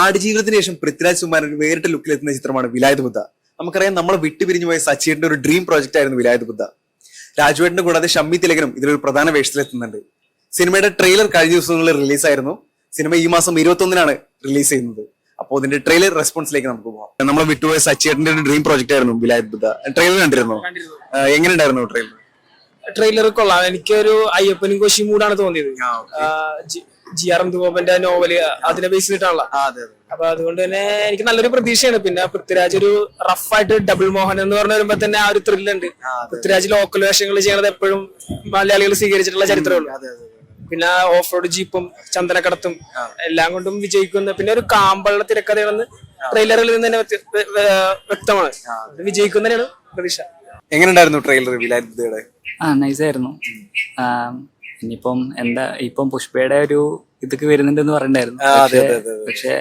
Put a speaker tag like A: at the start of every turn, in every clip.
A: ആടുജീവിതത്തിന് ശേഷം പൃഥ്വിരാജ് സുമാരൻ ഒരു വേറിട്ട ലുക്കിലെത്തുന്ന ചിത്രമാണ് വിലായത് ബുദ്ധ. നമുക്കറിയാം നമ്മളെ വിട്ടുപിരിഞ്ഞു പോയ സച്ചിന്റെ ഒരു ഡ്രീം പ്രോജക്റ്റ് ആയിരുന്നു വിലായത് ബുദ്ധ. രാജുവേട്ടന്റെ കൂടാതെ ഷമ്മി തിലകനും ഇതിലൊരു പ്രധാന വേഷത്തിലെത്തുന്നുണ്ട് സിനിമയുടെ ട്രെയിലർ കഴിഞ്ഞ ദിവസങ്ങളിൽ റിലീസായിരുന്നു സിനിമ ഈ മാസം ഇരുപത്തി ഒന്നിനാണ് റിലീസ് ചെയ്യുന്നത് അപ്പോൾ അതിന്റെ ട്രെയിലർ റെസ്പോൺസിലേക്ക് നമുക്ക് പോകാം നമ്മൾ വിട്ടുപോയ സച്ചിയേട്ടിന്റെ ഒരു ഡ്രീം പ്രോജക്റ്റ് ആയിരുന്നു വിലായത് ബുദ്ധ. ട്രെയിലർ കണ്ടിരുന്നു? എങ്ങനെ ഉണ്ടായിരുന്നു ട്രെയിലർ
B: ട്രെയിലർ കൊള്ളാം. എനിക്കൊരു അയ്യപ്പനും കോശി മൂടാണ് തോന്നിയത്. ജി- ആർ ഗോപന്റെ നോവൽ അതിനെ ബേസ് ചെയ്തിട്ടാണല്ലോ. അപ്പൊ അതുകൊണ്ട് തന്നെ എനിക്ക് നല്ലൊരു പ്രതീക്ഷയാണ്. പിന്നെ പൃഥ്വിരാജ് ഒരു റഫായിട്ട് ഡബിൾ മോഹൻ എന്ന് പറഞ്ഞ വരുമ്പോ തന്നെ ആ ഒരു ത്രില്ലുണ്ട് പൃഥ്വിരാജ് ലോക്കൽ വേഷങ്ങൾ ചെയ്യണത് എപ്പോഴും മലയാളികൾ സ്വീകരിച്ചിട്ടുള്ള ചരിത്രമുള്ളൂ പിന്നെ ഓഫ് റോഡ് ജീപ്പും ചന്ദനക്കടത്തും എല്ലാം കൊണ്ടും വിജയിക്കുന്ന പിന്നെ ഒരു കാമ്പളുടെ തിരക്കഥയാണെന്ന് ട്രെയിലറിൽ നിന്ന് തന്നെ വ്യക്ത- വ്യ- വ്യ- വ്യക്തമാണ്. അത്. വിജയിക്കുന്നതിനാണ് പ്രതീക്ഷ.
A: എങ്ങനെ ഉണ്ടായിരുന്നു ട്രെയിലർ
C: ആ നൈസായിരുന്നു ഇനിയിപ്പം എന്താ ഇപ്പം പുഷ്പയുടെ ഒരു ഇതൊക്കെ വരുന്നുണ്ടെന്ന്
A: പറഞ്ഞിട്ടുണ്ടായിരുന്നു.
C: പക്ഷെ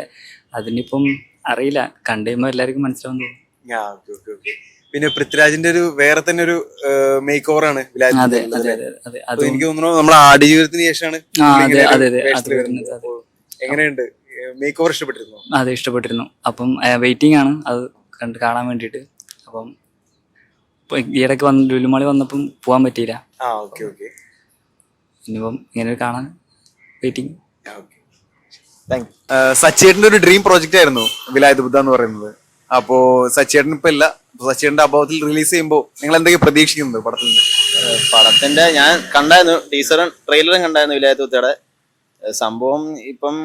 C: അതിനിപ്പം അറിയില്ല. കണ്ടു കഴിയുമ്പോ എല്ലാവർക്കും മനസ്സിലാവും
A: പിന്നെ പൃഥ്വിരാജിന്റെ ഒരു വേറെ തന്നെ ഒരു മേക്ക് ഓവർ ആണ് എനിക്ക് തോന്നുന്നു നമ്മളെ
C: ആടി ജീവിതത്തിന്
A: ശേഷമാണ്. എങ്ങനെയുണ്ട്? മേക്ക് ഓവർ ഇഷ്ടപ്പെട്ടിരുന്നു?
C: അതെ ഇഷ്ടപ്പെട്ടിരുന്നു. അപ്പം വെയിറ്റിംഗ് ആണ്. അത് കണ്ട് കാണാൻ വേണ്ടിട്ട് അപ്പം ഈയിടക്ക് വന്ന് ലുലുമാളി വന്നപ്പം പോകാൻ പറ്റിയില്ല.
A: ആ ഓക്കെ ഓക്കെ.
C: ഇനിയിപ്പം ഇങ്ങനെ കാണാൻ വെയിറ്റിംഗ്
A: സച്ചേട്ടന്റെ ഒരു ഡ്രീം പ്രോജക്റ്റ് ആയിരുന്നു വിലായത് ബുദ്ധ എന്ന് പറയുന്നത്. അപ്പോ സച്ചേട്ടൻ ഇപ്പൊ ഇല്ല. സച്ചേട്ടന്റെ അഭാവത്തിൽ റിലീസ് ചെയ്യുമ്പോൾ നിങ്ങൾ എന്തൊക്കെയാ പ്രതീക്ഷിക്കുന്നത് പടത്തിൽ? നിന്ന്
D: പടത്തിന്റെ ഞാൻ കണ്ടായിരുന്നു ടീസറും ട്രെയിലറും കണ്ടായിരുന്നു വിലായത് ബുദ്ധയുടെ. സംഭവം ഇപ്പം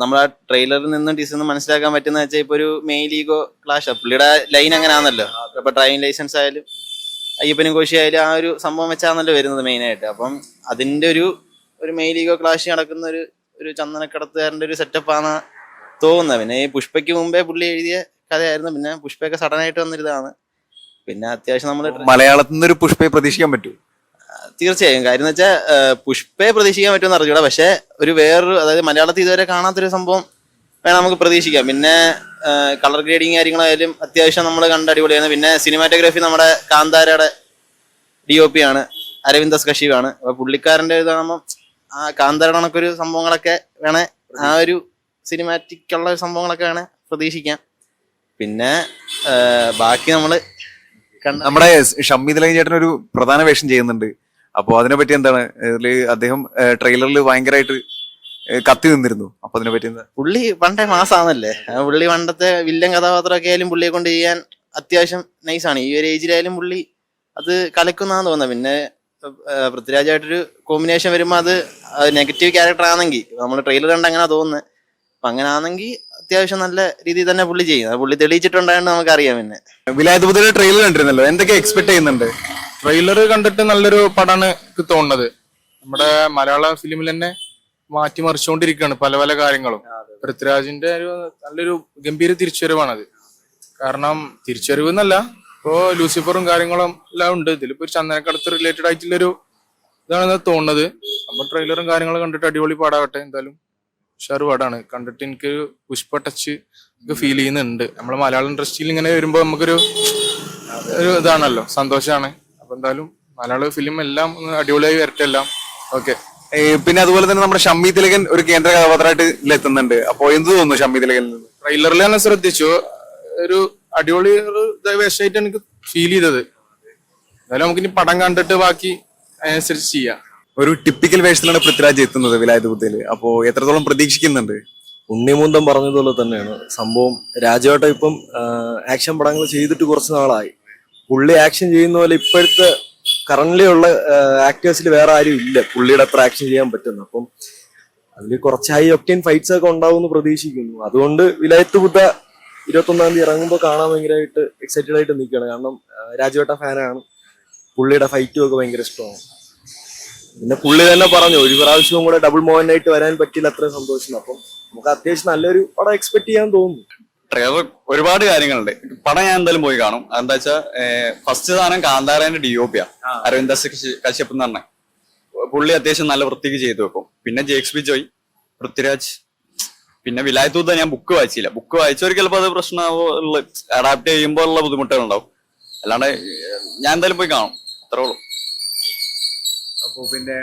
D: നമ്മൾ നമ്മളാ ട്രെയിലറിൽ നിന്നും ടീച്ചറിൽ നിന്നും മനസ്സിലാക്കാൻ പറ്റുന്ന വെച്ചാൽ ഇപ്പൊ ഒരു മെയിൽ ലീഗോ ക്ലാഷ് പുള്ളിയുടെ ലൈൻ അങ്ങനെ ആണല്ലോ ഇപ്പൊ ഡ്രൈവിംഗ് ലൈസൻസ് ആയാലും അയ്യപ്പനും കോശി ആയാലും ആ ഒരു സംഭവം വെച്ചാണല്ലോ വരുന്നത് മെയിൻ ആയിട്ട്. അപ്പം അതിന്റെ ഒരു ഒരു മെയിൽ ഈഗോ ക്ലാഷ് നടക്കുന്ന ഒരു ഒരു ചന്ദനക്കടത്തുകാരന്റെ ഒരു സെറ്റപ്പാണ് ആണ് തോന്നുന്നത്. പിന്നെ ഈ പുഷ്പയ്ക്ക് മുമ്പേ പുള്ളി എഴുതിയ കഥയായിരുന്നു. പിന്നെ പുഷ്പയൊക്കെ സഡൻ ആയിട്ട് വന്നിരുന്നതാണ് പിന്നെ അത്യാവശ്യം നമ്മൾ
A: മലയാളത്തിൽ നിന്ന് ഒരു പുഷ്പയെ പ്രതീക്ഷിക്കാൻ പറ്റൂ.
D: തീർച്ചയായും. കാര്യം എന്ന് വെച്ചാൽ പുഷ്പയെ പ്രതീക്ഷിക്കാൻ പറ്റുമെന്ന് അറിഞ്ഞൂടാ. പക്ഷെ ഒരു വേറൊരു അതായത് മലയാളത്തിൽ ഇതുവരെ കാണാത്തൊരു സംഭവം വേണം നമുക്ക് പ്രതീക്ഷിക്കാം. പിന്നെ കളർ ഗ്രേഡിങ് കാര്യങ്ങളായാലും അത്യാവശ്യം നമ്മൾ കണ്ട അടിപൊളിയാണ്. പിന്നെ സിനിമാറ്റോഗ്രാഫി നമ്മുടെ കാന്താരയുടെ ഡി ഒ പി ആണ് അരവിന്ദസ് കശീവാണ് അപ്പൊ പുള്ളിക്കാരന്റെ ഇതാകുമ്പോൾ ആ കാന്താരയുടെ കണക്കൊരു സംഭവങ്ങളൊക്കെ വേണേ ആ ഒരു സിനിമാറ്റിക് ഉള്ള സംഭവങ്ങളൊക്കെ വേണേ പ്രതീക്ഷിക്കാം. പിന്നെ ബാക്കി നമ്മൾ
A: നമ്മുടെ ഷമ്മി തിലകൻ ചേട്ടൻ ഒരു പ്രധാന വേഷം ചെയ്യുന്നുണ്ട്. അപ്പോ അതിനെ പറ്റി എന്താണ്? അതിൽ അദ്ദേഹം ട്രെയിലറിൽ ഭയങ്കരമായിട്ട് കത്തി നിന്നിരുന്നു. അപ്പൊ അതിനെ പറ്റി എന്താ?
D: പുള്ളി പണ്ടേ മാസാണല്ലേ ആ പുള്ളി പണ്ടത്തെ വില്ലൻ കഥാപാത്രമൊക്കെ ആയാലും പുള്ളിയെ കൊണ്ട് ചെയ്യാൻ അത്യാവശ്യം നൈസാണ്. ഈ ഒരു ഏജിലായാലും പുള്ളി അത് കലക്കുന്നാന്ന് തോന്നുന്നത് പിന്നെ പൃഥ്വിരാജായിട്ടൊരു കോമ്പിനേഷൻ വരുമ്പോൾ അത് നെഗറ്റീവ് ക്യാരക്ടർ ആണെങ്കിൽ നമ്മൾ ട്രെയിലർ കണ്ട അങ്ങനെ തോന്നുന്നത് അപ്പൊ അങ്ങനെ ആണെങ്കിൽ അത്യാവശ്യം നല്ല രീതിയിൽ തന്നെ പുള്ളി ചെയ്യും. അത് പുള്ളി നമുക്ക് അറിയാം പിന്നെ.
A: വിലായത് പുതിയ ട്രെയിലർ കണ്ടിരുന്നല്ലോ? എന്തൊക്കെ എക്സ്പെക്ട് ചെയ്യുന്നുണ്ട്?
E: ട്രെയിലർ കണ്ടിട്ട് നല്ലൊരു പടമാണ് എനിക്ക് തോന്നുന്നത്. നമ്മുടെ മലയാള ഫിലിമിൽ തന്നെ മാറ്റിമറിച്ചുകൊണ്ടിരിക്കുകയാണ് പല പല കാര്യങ്ങളും. പൃഥ്വിരാജിന്റെ ഒരു നല്ലൊരു ഗംഭീര തിരിച്ചുവരവാണത് കാരണം തിരിച്ചുവരവ് എന്നല്ല ഇപ്പോ ലൂസിഫറും കാര്യങ്ങളും എല്ലാം ഉണ്ട്. ഇതിലിപ്പോ ചന്ദനക്കടത്ത് റിലേറ്റഡ് ആയിട്ടുള്ളൊരു ഇതാണെന്ന് തോന്നുന്നത്. അപ്പൊ ട്രെയിലറും കാര്യങ്ങളും കണ്ടിട്ട് അടിപൊളി പാടാകട്ടെ എന്തായാലും. ഉഷാറ് പാടാണ് കണ്ടിട്ട് എനിക്ക് പുഷ്പ ടച്ച് ഒക്കെ ഫീൽ ചെയ്യുന്നുണ്ട്. നമ്മുടെ മലയാളം ഇൻഡസ്ട്രിയിൽ ഇങ്ങനെ വരുമ്പോൾ നമുക്കൊരു ഒരു ഇതാണല്ലോ സന്തോഷമാണ് അപ്പൊ എന്തായാലും മലയാള ഫിലിം എല്ലാം അടിപൊളിയായി വരട്ടെ എല്ലാം. ഓക്കെ
A: പിന്നെ അതുപോലെ തന്നെ നമ്മുടെ ഷമ്മി തിലകൻ ഒരു കേന്ദ്ര കഥാപാത്രമായിട്ട് ഇതിലെത്തുന്നുണ്ട് അപ്പൊ എന്ത് തോന്നുന്നു ഷമ്മി തിലകനിൽ നിന്ന്?
E: ട്രെയിലറിൽ തന്നെ ശ്രദ്ധിച്ചു. ഒരു അടിപൊളി ഒരു വേഷമായിട്ട് എനിക്ക് ഫീൽ ചെയ്തത്. എന്തായാലും നമുക്ക് ഇനി പടം കണ്ടിട്ട് ബാക്കി അതിനനുസരിച്ച് ചെയ്യാം.
A: ഒരു ടിപ്പിക്കൽ വേഷത്തിലാണ് പൃഥ്വിരാജ് എത്തുന്നത് വിലായത് ബുദ്ധയിൽ. അപ്പോ എത്രത്തോളം പ്രതീക്ഷിക്കുന്നുണ്ട്?
F: ഉണ്ണിമുന്തം പറഞ്ഞതുപോലെ തന്നെയാണ്. സംഭവം രാജേട്ടൻ ഇപ്പം ആക്ഷൻ പടങ്ങൾ ചെയ്തിട്ട് കുറച്ച് നാളായി. പുള്ളി ആക്ഷൻ ചെയ്യുന്ന പോലെ ഇപ്പോഴത്തെ കറന്റ് ഉള്ള ആക്ടേഴ്സിൽ വേറെ ആരും ഇല്ല. പുള്ളിയുടെ അത്ര ആക്ഷൻ ചെയ്യാൻ പറ്റുന്നു. അപ്പം അതിൽ കുറച്ചായി ഒക്ടൈൻ ഫൈറ്റ്സ് ഒക്കെ ഉണ്ടാവും എന്ന് പ്രതീക്ഷിക്കുന്നു. അതുകൊണ്ട് വിലയത്ത് ബുദ്ധ ഇരുപത്തൊന്നാം തീയതി ഇറങ്ങുമ്പോൾ കാണാൻ ഭയങ്കരമായിട്ട് എക്സൈറ്റഡ് ആയിട്ട് നിൽക്കുകയാണ്. കാരണം രാജവേട്ട ഫാനാണ് പുള്ളിയുടെ ഫൈറ്റും ഒക്കെ ഭയങ്കര ഇഷ്ടമാണ്. പിന്നെ പുള്ളി തന്നെ പറഞ്ഞു ഒരു പ്രാവശ്യവും കൂടെ ഡബിൾ മോഹനായിട്ട് വരാൻ പറ്റിയില്ല അത്രയും സന്തോഷം. അപ്പം നമുക്ക് അത്യാവശ്യം നല്ലൊരു പടം എക്സ്പെക്ട് ചെയ്യാൻ തോന്നുന്നു.
G: ട്രെയിലർ ഒരുപാട് കാര്യങ്ങളുണ്ട്. പടം ഞാൻ എന്തായാലും പോയി കാണും. എന്താ വെച്ചാൽ ഫസ്റ്റ് സാധനം കാന്താരന്റെ ഡി ഒ പിയാ അരവിന്ദ കശ്യപ്പ് എന്ന് പറഞ്ഞ. പുള്ളി അത്യാവശ്യം നല്ല വൃത്തിക്ക് ചെയ്തു വെക്കും. പിന്നെ ജേക്സ് ബി ജോയ് പൃഥ്വിരാജ് പിന്നെ വിലായത്തൂത്ത ഞാൻ ബുക്ക് വായിച്ചില്ല. ബുക്ക് വായിച്ചവർ ചിലപ്പോൾ അത് പ്രശ്നമാവോ അഡാപ്റ്റ് ചെയ്യുമ്പോൾ ഉള്ള ബുദ്ധിമുട്ടുകൾ ഉണ്ടാവും അല്ലാണ്ട് ഞാൻ എന്തായാലും പോയി കാണും. അത്രേ ഉള്ളൂ.
A: അപ്പോൾ പിന്നെ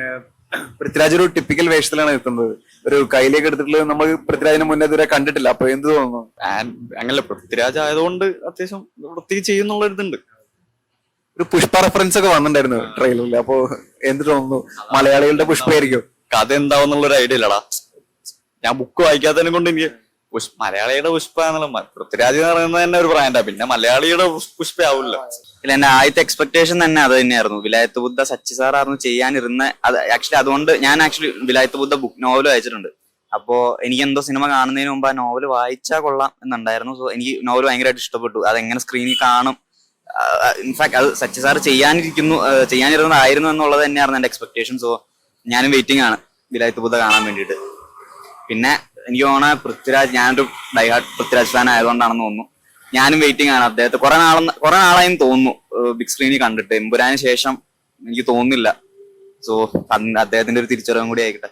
A: പൃഥ്വിരാജ് ഒരു ടിപ്പിക്കൽ വേഷത്തിലാണ് എത്തുന്നത്. ഒരു കയ്യിലേക്ക് എടുത്തിട്ടുള്ളത് നമ്മൾ പൃഥ്വിരാജിന് മുന്നേ ഇതുവരെ കണ്ടിട്ടില്ല. അപ്പൊ എന്ത് തോന്നുന്നു?
G: അങ്ങനല്ല അങ്ങനെ പൃഥ്വിരാജ് ആയതുകൊണ്ട് അത്യാവശ്യം വൃത്തി ചെയ്യുന്നുള്ള ഇതുണ്ട്
A: ഒരു പുഷ്പ റെഫറൻസ് ഒക്കെ വന്നിട്ടുണ്ടായിരുന്നു ട്രെയിലറിൽ അപ്പൊ എന്ത് തോന്നുന്നു? മലയാളികളുടെ പുഷ്പയായിരിക്കും.
G: കഥ എന്താവുന്നുള്ള ഒരു ഐഡിയ ഇല്ലടാ. ഞാൻ ബുക്ക് വായിക്കാത്തതിനെ കൊണ്ട് എനിക്ക് പുഷ് മലയാളിയുടെ പുഷ്പ എന്നുള്ള പൃഥ്വിരാജ് എന്ന് പറയുന്നത് തന്നെ ഒരു ബ്രാൻഡാ പിന്നെ മലയാളിയുടെ പുഷ്- പുഷ്പ ആവില്ല
H: ഇല്ല എന്റെ ആദ്യത്തെ എക്സ്പെക്ടേഷൻ തന്നെ അത് തന്നെയായിരുന്നു. വിലായത്ത് ബുദ്ധ സച്ചി സാറായിരുന്നു ചെയ്യാനിരുന്ന അത് ആക്ച്വലി അതുകൊണ്ട് ഞാൻ actually Vilayath Buddha book novel വായിച്ചിട്ടുണ്ട്. അപ്പോ എനിക്ക് എന്തോ സിനിമ കാണുന്നതിന് മുമ്പ് ആ നോവൽ വായിച്ചാൽ കൊള്ളാം എന്നുണ്ടായിരുന്നു. സോ എനിക്ക് നോവൽ ഭയങ്കരമായിട്ട് ഇഷ്ടപ്പെട്ടു. അതെങ്ങനെ സ്ക്രീനിൽ കാണും? ഇൻഫാക്ട് അത് സച്ചി സാർ ചെയ്യാനിരിക്കുന്നു ചെയ്യാനിരുന്നതായിരുന്നു എന്നുള്ളത് തന്നെയായിരുന്നു എന്റെ എക്സ്പെക്ടേഷൻ സോ ഞാനും വെയിറ്റിംഗ് ആണ് വിലായത്ത് ബുദ്ധ കാണാൻ വേണ്ടിയിട്ട്. പിന്നെ എനിക്ക് തോന്നണ പൃഥ്വിരാജ് ഞാനൊരു ഡൈഹാർട്ട് പൃഥ്വിരാജ് ഫാൻ ആയതുകൊണ്ടാണെന്ന് തോന്നുന്നു. ഞാനും വെയിറ്റിംഗ് ആണ്. അദ്ദേഹത്തെ കുറെ നാളെന്ന് കുറെ നാളായും തോന്നുന്നു. ബിഗ് സ്ക്രീനിൽ കണ്ടിട്ട്. എമ്പുരാന് ശേഷം എനിക്ക് തോന്നുന്നില്ല. സോ അദ്ദേഹത്തിന്റെ ഒരു തിരിച്ചറിവും കൂടി ആയിക്കട്ടെ.